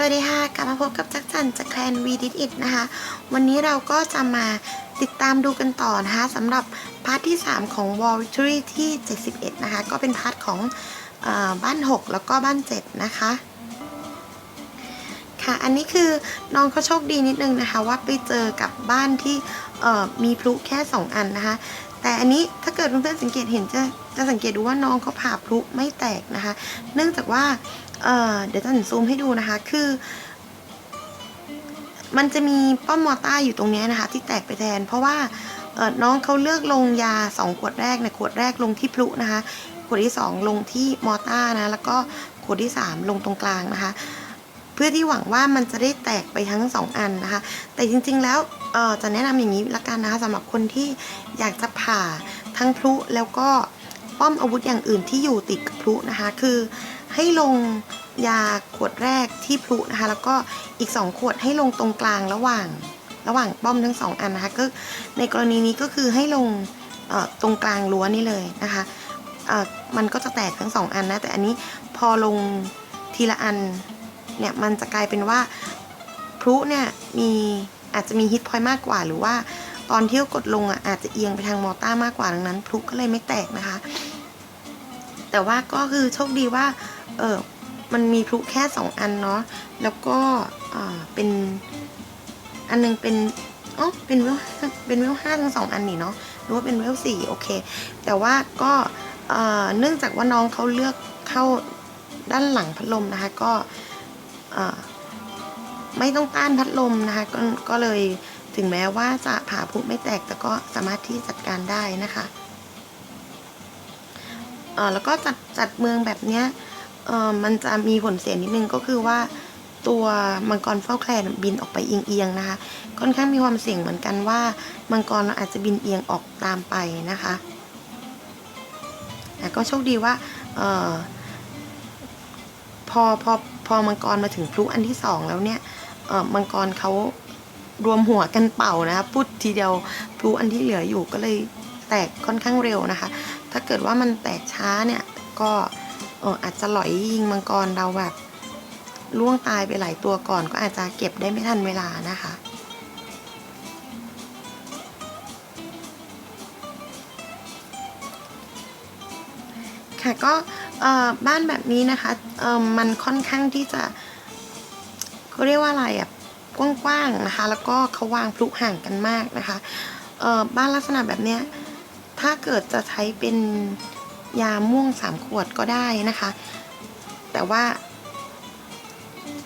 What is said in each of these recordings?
สวัสดีค่ะ กลับมาพบกับจักจันจากแคลนวีดิทนะคะ วันนี้เราก็จะมาติดตามดูกันต่อนะคะสำหรับพาร์ทที่ 3 ของ Wall Victory ที่ 71 นะคะ ก็เป็นพาร์ทของอบ้าน 6 แล้วก็บ้าน 7 นะคะคะ อันนี้คือน้องเขาโชคดีนิดนึงนะคะ ว่าไปเจอกับบ้านที่มีพลุแค่ 2 อันนะคะ แต่อันนี้ถ้าเกิดเพื่อนๆสังเกตเห็นจะจะสังเกตดูว่าน้องเขาผ่าพลุไม่แตกนะคะ เนื่องจากว่าเเดี๋ยวจะซูมให้ดูนะคะ คือมันจะมีป้อมมอต้าอยู่ตรงนี้นะคะ ที่แตกไปแทน เพราะว่าน้องเขาเลือกลงยา 2 ขวดแรกนะขวดแรกลงที่พลุนะคะ ขวดที่ 2 ลงที่มอต้านะ แล้วก็ขวดที่ 3 ลงตรงกลางนะคะ เพื่อที่หวังว่ามันจะได้แตกไปทั้ง 2 อันนะคะ แต่จริงๆแล้วจะแนะนำอย่างนี้ละกันนะคะสำหรับคนที่อยากจะผ่าทั้งพลุแล้วก็ป้อมอาวุธอย่างอื่นที่อยู่ติดกับพลุนะคะ คือให้ลงยาขวดแรกที่พลุนะคะ แล้วก็อีก 2 ขวดให้ลงตรงกลางระหว่างระหว่างป้อมทั้งสองอันนะคะก็ในกรณีนี้ก็คือให้ลงตรงกลางรั้วนี่เลยนะคะมันก็จะแตกทั้งสองอันนะแต่อันนี้พอลงทีละอัน เนี่ยมันจะกลายเป็นว่าพลุเนี่ยมีอาจจะมีฮิตพอยต์มากกว่า หรือว่าตอนที่กดลงอะอาจจะเอียงไปทางมอต้ามากกว่าดังนั้นพลุก็เลยไม่แตกนะคะ แต่ว่าก็คือโชคดีว่าเออมันมีพลุแค่สองอันเนาะแล้วก็เออเป็นอันหนึงเป็นอ๋อเป็นเวลเป็นเวลห้าทั้งสองอันนี่เนาะหรือว่าเป็นเวลสี่โอเค แต่ว่าก็เอ่อเนื่องจากว่าน้องเขาเลือกเข้าด้านหลังพัดลมนะคะ ก็ ไม่ต้องต้านพัดลมนะคะกก็เลยถึงแม้ว่าจะผ่าพุไม่แตกแต่ก็สามารถที่จัดการได้นะคะเออแล้วก็จัดจัดเมืองแบบเนี้ยเออมันจะมีผลเสียนิดนึงก็คือว่าตัวมังกรเฝ้าแคลนบินออกไปเอียงๆนะคะ ค่อนข้างมีความเสี่ยงเหมือนกันว่ามังกรเราอาจจะบินเอียงออกตามไปนะคะแต่ก็โชคดีว่าเออพอพอ พอมังกรมาถึงพลุอันที่สองแล้วเนี่ยเออมังกรเขารวมหัวกันเป่านะคะพุดทีเดียวพลุอันที่เหลืออยู่ก็เลยแตกค่อนข้างเร็วนะคะ ถ้าเกิดว่ามันแตกช้าเนี่ยก็เอออาจจะหลอยยิงมังกรเราแบบล่วงตายไปหลายตัวก่อน ก็อาจจะเก็บได้ไม่ทันเวลานะคะค่ะก็ บ้านแบบนี้นะคะมันค่อนข้างที่จะเขาเรียกว่าอะไรอะกว้างๆนะคะ แล้วก็เขาวางพลุห่างกันมากนะคะบ้านลักษณะแบบเนี้ยถ้าเกิดจะใช้เป็นยาม่วงสามขวดก็ได้นะคะ แต่ว่า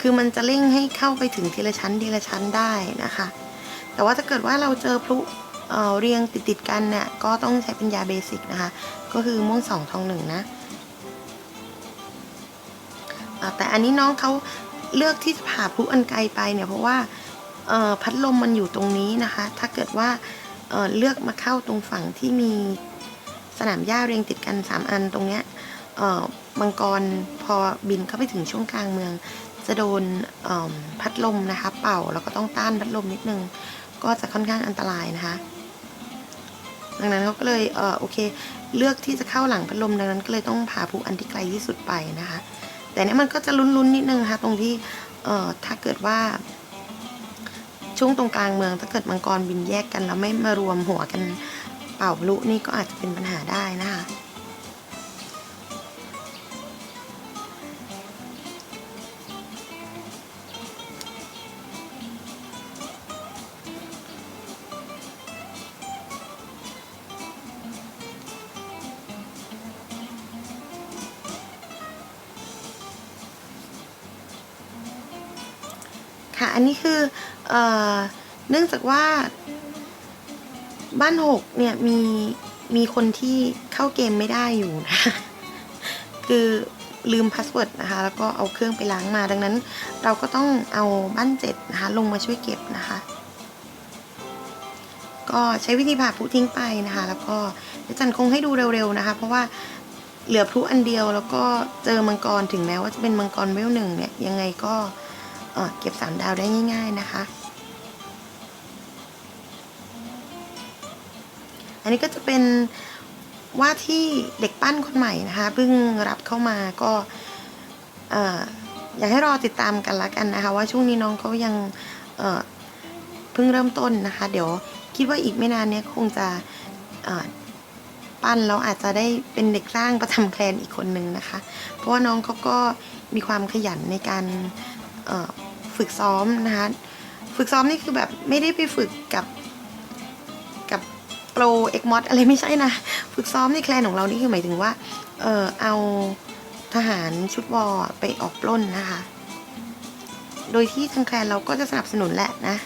คือมันจะเร่งให้เข้าไปถึงทีละชั้นทีละชั้นได้นะคะ แต่ว่าถ้าเกิดว่าเราเจอพลุเเรียงติดๆกันเนี่ยก็ต้องใช้เป็นยาเบสิกนะคะ ก็คือม่วงสองทองหนึ่งนะ แต่อันนี้น้องเขาเลือกที่จะผ่าพลุอันไกลไปเนี่ยเพราะว่าพัดลมมันอยู่ตรงนี้นะคะ ถ้าเกิดว่าเเลือกมาเข้าตรงฝั่งที่มีสนามหญ้าเรียงติดกัน 3 อันตรงเนี้ยมังกรพอบินเข้าไปถึงช่วงกลางเมือง จะโดนพัดลมนะคะ เป่าแล้วก็ต้องต้านพัดลมนิดนึง ก็จะค่อนข้างอันตรายนะคะดังนั้นเขาก็เลยเออโอเค เลือกที่จะเข้าหลังพัดลมดังนั้นก็เลยต้องผ่าผูอันที่ไกลที่สุดไปนะคะ แต่เนี้ยมันก็จะลุ้นๆนิดนึงค่ะตรงที่เอ่อถ้าเกิดว่า ช่วงตรงกลางเมืองถ้าเกิดมังกรบินแยกกันแล้วไม่มารวมหัวกันเป่าพลุนี่ก็อาจจะเป็นปัญหาได้นะคะ อันนี้คือเออเนื่องจากว่าบ้านหกเนี่ยมีมีคนที่เข้าเกมไม่ได้อยู่นะคือลืมพาสเวิร์ดนะคะ แล้วก็เอาเครื่องไปล้างมาดังนั้น เราก็ต้องเอาบ้านเจ็ดนะคะ ลงมาช่วยเก็บนะคะ ก็ใช้วิธีผ่าพลุทิ้งไปนะคะ แล้วก็จันคงให้ดูเร็วๆนะคะ เพราะว่าเหลือพลุอันเดียวแล้วก็เจอมังกรถึงแม้ว่าจะเป็นมังกรเวลหนึ่งเนี่ยยังไงก็ เก็บสามดาวได้ง่าย ๆนะคะ อันนี้ก็จะเป็นว่าที่เด็กปั้นคนใหม่นะคะเพิ่งรับเข้ามาก็อยากให้รอติดตามกันละกันนะคะ ว่าช่วงนี้น้องเขายังเพิ่งเริ่มต้นนะคะ เดี๋ยวคิดว่าอีกไม่นานเนี้ยคงจะปั้นแล้วอาจจะได้เป็นเด็กสร้างประจำแคลนอีกคนนึงนะคะ เพราะว่าน้องเขาก็มีความขยันในการ ฝึกซ้อมนะคะฝึกซ้อมนี่คือแบบไม่ได้ไปฝึกกับกับโปรเอ็กมอดอะไรไม่ใช่นะ ฝึกซ้อมในแคลนของเรานี่คือหมายถึงว่า เออเอาทหารชุดวอไปออกปล้นนะคะ โดยที่ทางแคลนเราก็จะสนับสนุนแหละนะ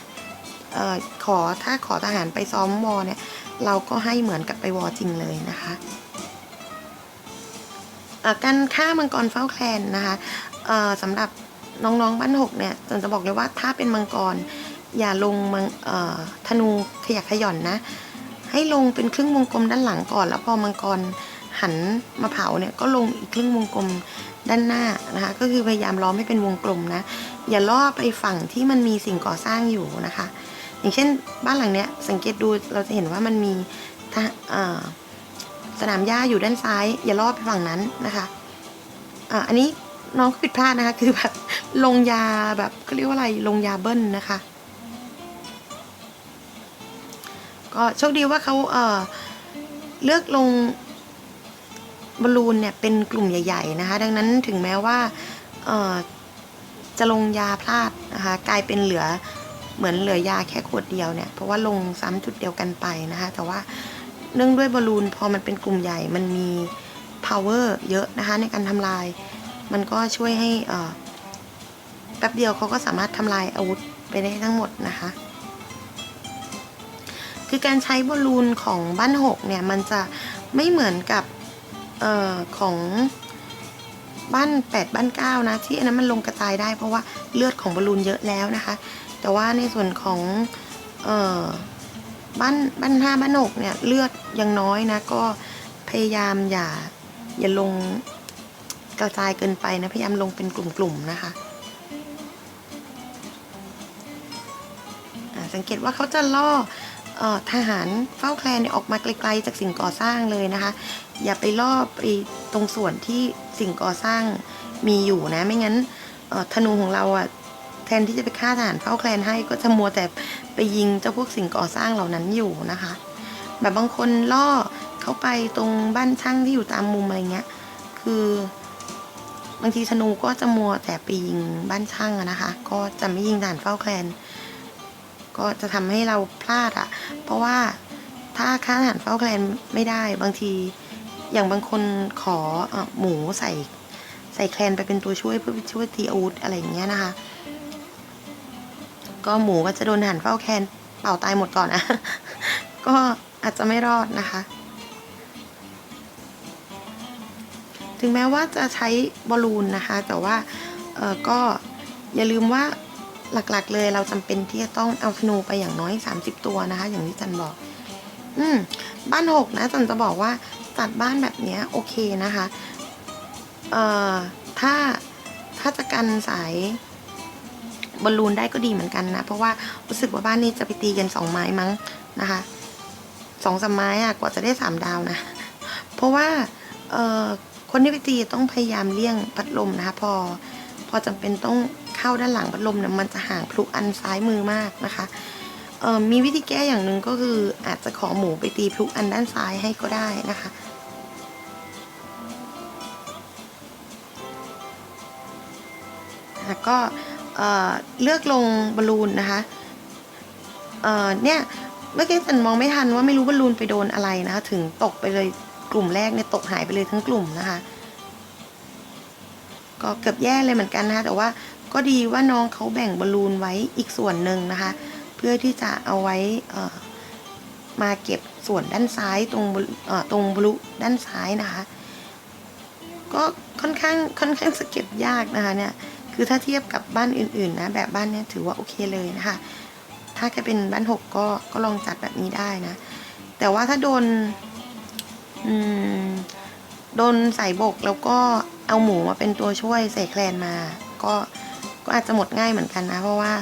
เออขอถ้าขอทหารไปซ้อมวอเนี่ย เราก็ให้เหมือนกับไปวอจริงเลยนะคะการฆ่ามังกรเฝ้าแคลนนะคะสำหรับ น้องๆบ้านหกเนี่ยจนจะบอกเลยว่าถ้าเป็นมังกร อย่าลงมังธนูขยักขย่อนนะ ให้ลงเป็นครึ่งวงกลมด้านหลังก่อน แล้วพอมังกรหันมาเผาเนี่ยก็ลงอีกครึ่งวงกลมด้านหน้านะคะ ก็คือพยายามล้อมให้เป็นวงกลมนะ อย่าล่อไปฝั่งที่มันมีสิ่งก่อสร้างอยู่นะคะ อย่างเช่นบ้านหลังเนี้ยสังเกตดูเราจะเห็นว่ามันมีสนามหญ้าอยู่ด้านซ้าย อย่าล่อไปฝั่งนั้นนะคะอ่าอันนี้ น้องผิดพลาดนะคะ คือแบบลงยาแบบเขาเรียกว่าอะไรลงยาเบิ้ลนะคะ ก็โชคดีว่าเขาเออเลือกลงบอลลูนเนี่ยเป็นกลุ่มใหญ่ ๆ นะคะ ดังนั้นถึงแม้ว่าเออจะลงยาพลาดนะคะ กลายเป็นเหลือเหมือนเหลือยาแค่ขวดเดียวเนี่ย เพราะว่าลงซ้ำจุดเดียวกันไปนะคะ แต่ว่าเนื่องด้วยบอลลูนพอมันเป็นกลุ่มใหญ่มันมี power เยอะนะคะในการทำลาย มันก็ช่วยให้แป๊บเดียวเขาก็สามารถทำลายอาวุธไปได้ทั้งหมดนะคะ คือการใช้บอลลูนของบ้านหกเนี่ย มันจะไม่เหมือนกับออของบ้านแปดบ้านเก้านะ ที่อันนั้นมันลงกระจายได้เพราะว่าเลือดของบอลลูนเยอะแล้วนะคะ แต่ว่าในส่วนของออบ้านบ้านห้าบ้านหกเนี่ยเลือดยังน้อยนะ ก็พยายามอย่าอย่าลง กระจายเกินไปนะพยายามลงเป็นกลุ่มๆนะคะสังเกตว่าเขาจะล่ออทหารเฝ้าแคลนออกมาไกลๆจากสิ่งก่อสร้างเลยนะคะ อย่าไปล่อไปตรงส่วนที่สิ่งก่อสร้างมีอยู่นะ ไม่งั้นธนูของเราอะแทนที่จะไปฆ่าทหารเฝ้าแคลนให้ก็จะมัวแต่ไปยิงเจ้าพวกสิ่งก่อสร้างเหล่านั้นอยู่นะคะ แบบบางคนล่อเข้าไปตรงบ้านช่างที่อยู่ตามมุมอะไรเงี้ย คือ บางทีธนูก็จะมัวแต่ไปยิงบ้านช่างนะคะ ก็จะไม่ยิงทหารเฝ้าแคลน ก็จะทำให้เราพลาดอะเพราะว่าถ้าค่าหารเฝ้าแคลนไม่ได้ บางทีอย่างบางคนขออหมูใส่ใส่แคลนไปเป็นตัวช่วยเพื่อช่วยตีอาวุธอะไรอย่างเงี้ยนะคะ ก็หมูก็จะโดนหารเฝ้าแคลนเป่าตายหมดก่อนนะก็อาจจะไม่รอดนะคะ ถึงแม้ว่าจะใช้บอลลูนนะคะ แต่ว่าก็อย่าลืมว่าหลักๆ เลยเราจำเป็นที่จะต้องเอาธนูไปอย่างน้อย 30 ตัวนะคะ อย่างที่จันบอก อืมบ้านหกนะจันจะบอกว่าจัดบ้านแบบเนี้ยโอเคนะคะ เอ่อถ้าถ้าจะกันสายบอลลูนได้ก็ดีเหมือนกันนะ เพราะว่ารู้สึกว่าบ้านนี้จะไปตีกันสองไม้มั้งนะคะสองสามไม้อะกว่าจะได้สามดาวนะ เพราะว่า เอ่อ คนที่ไปตีต้องพยายามเลี่ยงพัดลมนะคะ พอ พอจำเป็นต้องเข้าด้านหลังพัดลมเนี่ยมันจะห่างพลุอันซ้ายมือมากนะคะมีวิธีแก้อย่างหนึ่งก็คืออาจจะขอหมูไปตีพลุอันด้านซ้ายให้ก็ได้นะคะแล้วก็เลือกลงบอลลูนนะคะเเนี่ยเมื่อกี้ฉันมองไม่ทันว่าไม่รู้บอลลูนไปโดนอะไรนะคะถึงตกไปเลย กลุ่มแรกเนี่ยตกหายไปเลยทั้งกลุ่มนะคะ ก็เกือบแย่เลยเหมือนกันนะคะแต่ว่าก็ดีว่าน้องเขาแบ่งบอลลูนไว้อีกส่วนหนึ่งนะคะ เพื่อที่จะเอาไว้อ่อมาเก็บส่วนด้านซ้ายตรงเอ่อตรงบลุด้านซ้ายนะคะ ก็ค่อนข้างค่อนข้างสะเก็บยากนะคะเนี่ยคือถ้าเทียบกับบ้านอื่นๆนะแบบบ้านเนี้ยถือว่าโอเคเลยนะคะ ถ้าแค่เป็นบ้านหกก็ก็ลองจัดแบบนี้ได้นะ แต่ว่าถ้าโดน อืมโดนใส่บกแล้วก็เอาหมูมาเป็นตัวช่วยใส่แคลนมา ก็ก็อาจจะหมดง่ายเหมือนกันนะ เพราะว่า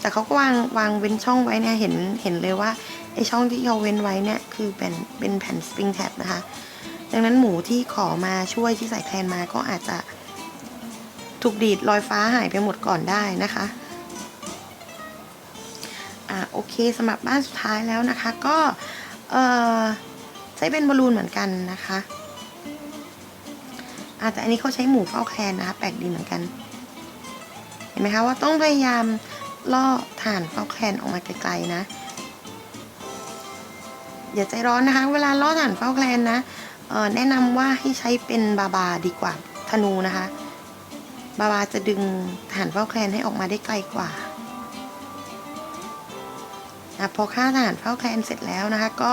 แต่เขาก็วางวางเว้นช่องไว้เนี่ยเห็นเห็นเลยว่าไอช่องที่เขาเว้นไว้เนี่ยคือเป็นเป็นแผ่นสปริงแท็บนะคะ ดังนั้นหมูที่ขอมาช่วยที่ใส่แคลนมาก็อาจจะถูกดีดลอยฟ้าหายไปหมดก่อนได้นะคะอ่าโอเคสำหรับบ้านสุดท้ายแล้วนะคะก็เออ ใช้เป็นบอลลูนเหมือนกันนะคะอาแต่อันนี้เขาใช้หมูเฝ้าแคลนนะคะแปลกดีเหมือนกัน เห็นไหมคะว่าต้องพยายามล่อฐานเฝ้าแคลนออกมาไกลๆนะอย่าใจร้อนนะคะ เวลาล่อฐานเฝ้าแคลนนะเออแนะนำว่าให้ใช้เป็นบาบาดีกว่าธนูนะคะ บาบาจะดึงฐานเฝ้าแคลนให้ออกมาได้ไกลกว่าพอฆ่าฐานเฝ้าแคลนเสร็จแล้วนะคะ ก็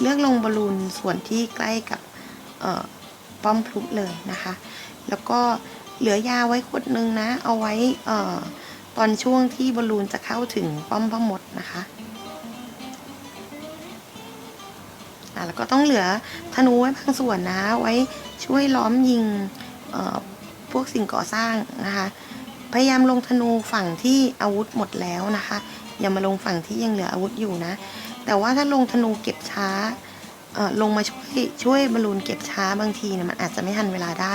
เลือกลงบอลลูนส่วนที่ใกล้กับป้อมพลุเลยนะคะ แล้วก็เหลือยาไว้ขวดนึงนะ เอาไว้อตอนช่วงที่บอลลูนจะเข้าถึงป้อมพอมดนะคะแล้วก็ต้องเหลือธนูไว้บางส่วนนะ ไว้ช่วยล้อมยิงพวกสิ่งก่อสร้างนะคะ พยายามลงธนูฝั่งที่อาวุธหมดแล้วนะคะ อย่ามาลงฝั่งที่ยังเหลืออาวุธอยู่นะ แต่ว่าถ้าลงธนูเก็บช้าลงมาช่วยช่วยบอลลูนเก็บช้าบางทีเนี่ยมันอาจจะไม่ทันเวลาได้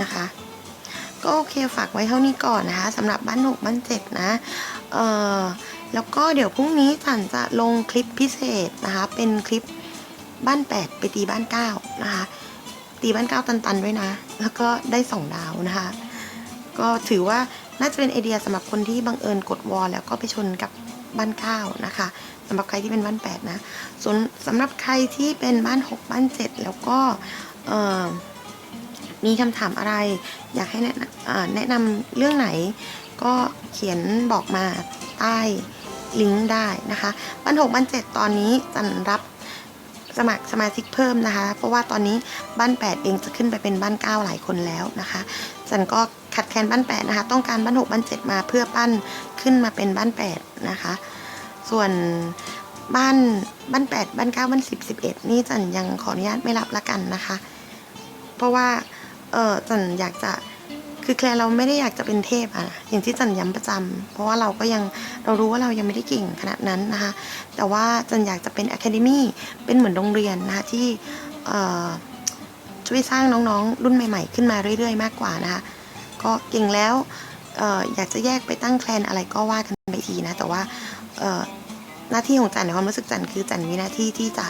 นะคะ ก็โอเคฝากไว้เท่านี้ก่อนนะคะสำหรับบ้านหกบ้านเจ็ดนะแล้วก็เดี๋ยวพรุ่งนี้จันจะลงคลิปพิเศษนะคะ เป็นคลิปบ้านแปดไปตีบ้านเก้านะคะ ตีบ้านเก้าตันๆด้วยนะ แล้วก็ได้สองดาวนะคะ ก็ถือว่าน่าจะเป็นไอเดียสำหรับคนที่บังเอิญกดวอลแล้วก็ไปชนกับ บ้านเก้านะคะสำหรับใครที่เป็นบ้านแปดนะส่วนสำหรับใครที่เป็นบ้านหกบ้านเจ็ดแล้วก็มีคำถามอะไร อยากให้แนะนำเอ่อแนะนำเรื่องไหน ก็เขียนบอกมาใต้ลิงก์ได้นะคะบ้านหกบ้านเจ็ดตอนนี้จันรับสมัครสมาชิกเพิ่มนะคะ เพราะว่าตอนนี้บ้านแปดเองจะขึ้นไปเป็นบ้านเก้าหลายคนแล้วนะคะจันก็ขัดแคลนบ้านแปดนะคะ ต้องการบ้านหกบ้านเจ็ดมาเพื่อปั้น ขึ้นมาเป็นบ้านแปดนะคะ ส่วนบ้านบ้านแปดบ้านเก้าบ้านสิบสิบเอ็ดนี่จันยังขออนุญาตไม่รับละกันนะคะ เพราะว่าเออจันอยากจะคือแคลร์เราไม่ได้อยากจะเป็นเทพอะอย่างที่จันย้ำประจำเพราะว่าเราก็ยังเรารู้ว่าเรายังไม่ได้เก่งขนาดนั้นนะคะ แต่ว่าจันอยากจะเป็นอะคาเดมี่เป็นเหมือนโรงเรียนนะคะที่เอ่อช่วยสร้างน้องๆ รุ่นใหม่ ๆ ขึ้นมาเรื่อย ๆ มากกว่านะคะ ก็เก่งแล้ว อยากจะแยกไปตั้งแคลนอะไรก็ว่ากันไปทีนะ แต่ว่าหน้าที่ของจันในความรู้สึกจันคือจันมีหน้าที่ที่จะ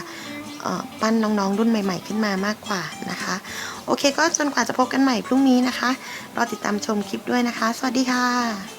ปั้นน้องๆ รุ่นใหม่ ๆ ขึ้นมามากกว่านะคะ โอเคก็จนกว่าจะพบกันใหม่พรุ่งนี้นะคะรอติดตามชมคลิปด้วยนะคะ สวัสดีค่ะ